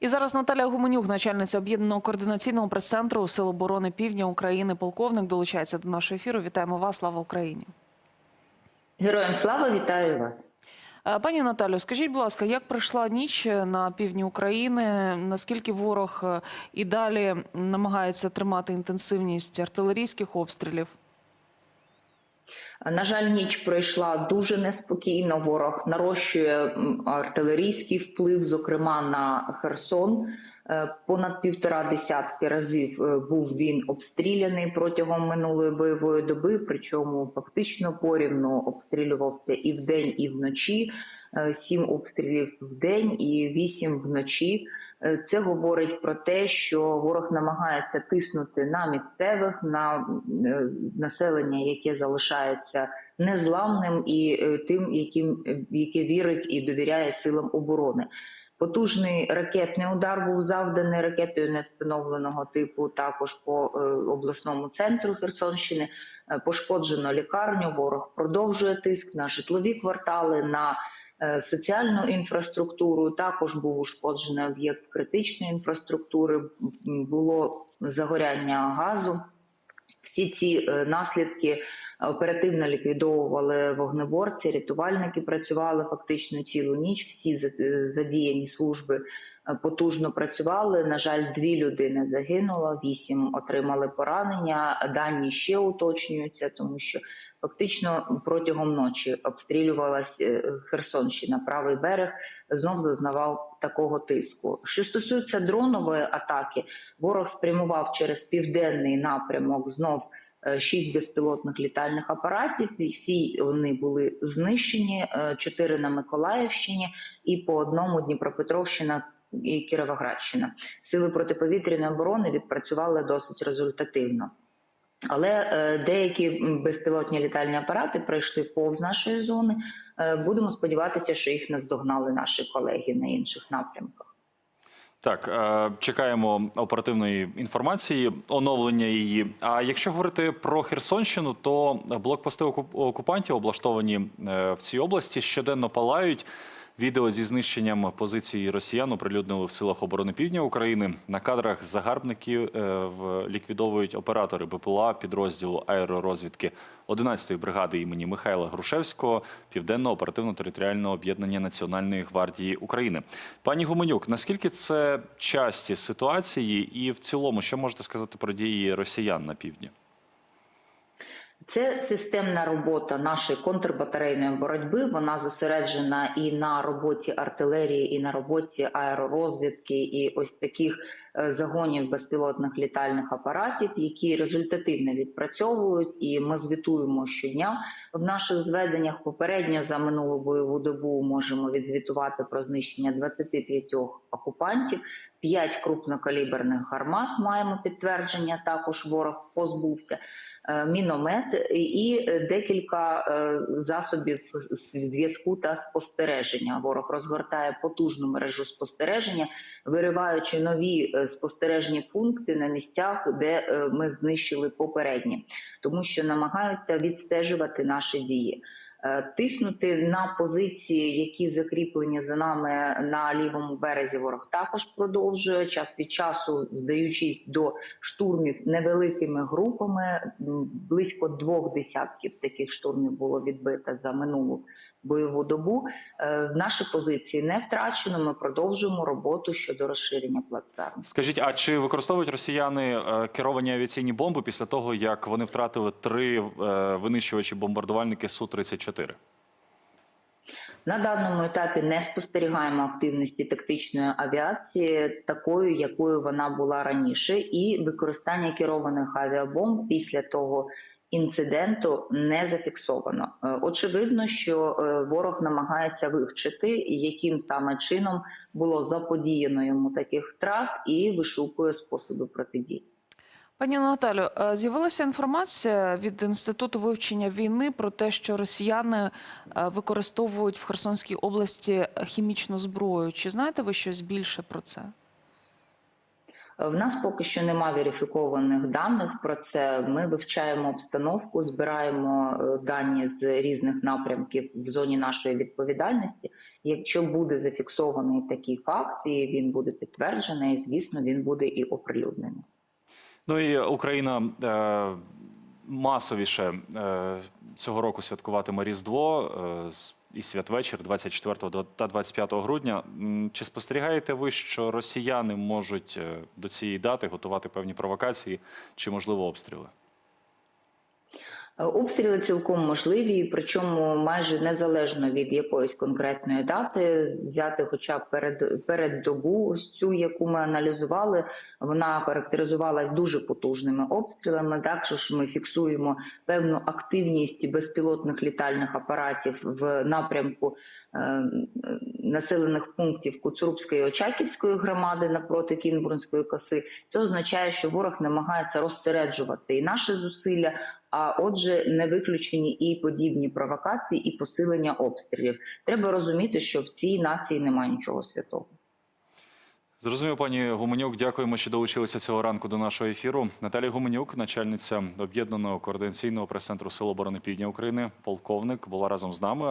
І зараз Наталя Гуменюк, начальниця об'єднаного координаційного прес-центру Сил оборони Півдня України, полковник, долучається до нашого ефіру. Вітаємо вас, слава Україні. Героям слава вітаю вас. Е, Пані Наталю, скажіть, будь ласка, як пройшла ніч на півдні України? Наскільки ворог е, і далі намагається тримати інтенсивність артилерійських обстрілів? На жаль, ніч пройшла дуже неспокійно. Ворог нарощує артилерійський вплив, зокрема на Херсон. Е, Понад півтора десятки разів е, був він обстріляний протягом минулої бойової доби. Причому фактично порівну обстрілювався і вдень, і вночі. Е, Сім обстрілів в день і вісім вночі. Е, Це говорить про те, що ворог намагається тиснути на місцевих, на е, населення, яке залишається незламним, і е, тим, яким яке вірить і довіряє силам оборони. Потужний ракетний удар був завданий ракетою невстановленого типу. Також по обласному центру Херсонщини пошкоджено лікарню. Ворог продовжує тиск на житлові квартали. на Соціальну інфраструктуру також був ушкоджений об'єкт критичної інфраструктури, було загоряння газу. Всі ці е, наслідки оперативно ліквідовували вогнеборці, рятувальники працювали фактично цілу ніч. Всі е, задіяні служби е, потужно працювали. На жаль, дві людини загинуло, вісім отримали поранення. Дані ще уточнюються, тому що фактично протягом ночі обстрілювалась е, Херсонщина, правий берег знов зазнавав такого тиску. Що стосується дронової атаки, ворог спрямував через південний напрямок знов е, шість безпілотних літальних апаратів. І всі вони були знищені. е, Чотири на Миколаївщині і по одному Дніпропетровщина. І Кіровоградщина сили протиповітряної оборони відпрацювали досить результативно. Але е, деякі безпілотні літальні апарати пройшли повз нашої зони. Е, будемо сподіватися, що їх наздогнали наші колеги на інших напрямках. Так, е, чекаємо оперативної інформації, оновлення її. А якщо говорити про Херсонщину, то блокпости окупантів, облаштовані в цій області, щоденно палають. Відео зі знищенням позицій росіян оприлюднили в силах оборони Півдня України. На кадрах загарбників е, ліквідовують оператори БПЛА підрозділу аеророзвідки 11-ї бригади імені Михайла Грушевського Південного оперативно-територіального об'єднання Національної гвардії України. Пані Гуменюк, наскільки це часті ситуації, і в цілому, що можете сказати про дії росіян на півдні? Це системна робота нашої контрбатарейної боротьби. Вона зосереджена і на роботі артилерії, і на роботі аеророзвідки, і ось таких е, загонів безпілотних літальних апаратів, які результативно відпрацьовують. І ми звітуємо щодня в наших зведеннях. Попередньо за минулу бойову добу можемо відзвітувати про знищення 25 окупантів. П'ять крупнокаліберних гармат маємо підтвердження. Також ворог позбувся міномет і декілька е, засобів зв'язку та спостереження. Ворог розгортає потужну мережу спостереження, вириваючи нові е, спостережні пункти на місцях, де е, ми знищили попередні, тому що намагаються відстежувати наші дії. Е, Тиснути на позиції, які закріплені за нами на лівому березі, ворог також продовжує час від часу, здаючись до штурмів невеликими групами. Близько двох десятків таких штурмів було відбито за минулу бойову добу. Е, Наші позиції не втрачено. Ми продовжуємо роботу щодо розширення плацдарму. Скажіть, а чи використовують росіяни е, керовані авіаційні бомби після того, як вони втратили три е, винищувачі бомбардувальники Су 34 На даному етапі не спостерігаємо активності тактичної авіації, такою, якою вона була раніше, і використання керованих авіабомб після того інциденту не зафіксовано. Е, Очевидно, що е, ворог намагається вивчити, яким саме чином було заподіяно йому таких втрат, і вишукує способи протидії. Пані Наталю, е, з'явилася інформація від інституту вивчення війни про те, що росіяни використовують в Херсонській області хімічну зброю. Чи знаєте ви щось більше про це? В нас поки що немає верифікованих даних про це. Ми вивчаємо обстановку, збираємо е, дані з різних напрямків в зоні нашої відповідальності Якщо буде зафіксований такий факт, і він буде підтверджений, звісно, він буде і оприлюднений. Ну і Україна е, масовіше е, цього року святкуватиме Різдво е, і святвечір 24 до- та 25 грудня. Чи спостерігаєте ви, що росіяни можуть е, до цієї дати готувати певні провокації чи, можливо, обстріли? Е, Обстріли цілком можливі, причому майже незалежно від якоїсь конкретної дати, взяти хоча б перед, перед добу, ось цю, яку ми аналізували, вона характеризувалась дуже потужними обстрілами. Також ми фіксуємо певну активність безпілотних літальних апаратів в напрямку е, населених пунктів Куцурубської і Очаківської громади напроти Кінбурнської коси. Це означає, що ворог намагається розсереджувати і наші зусилля. А отже, не виключені і подібні провокації, і посилення обстрілів. Треба розуміти, що в цій нації немає нічого святого. Зрозумів, пані Гуменюк. Дякуємо, що долучилися цього ранку до нашого ефіру. Наталія Гуменюк, начальниця об'єднаного координаційного прес-центру Сил оборони Півдня України, полковник, була разом з нами.